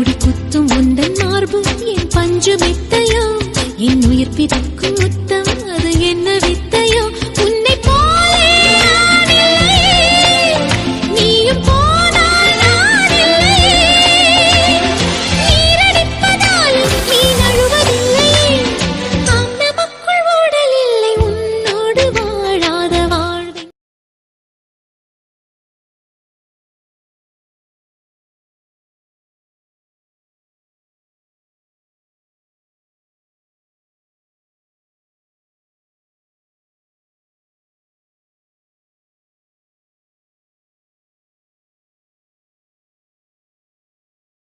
முடி குத்தும் உந்தன் மார்பு என் பஞ்சு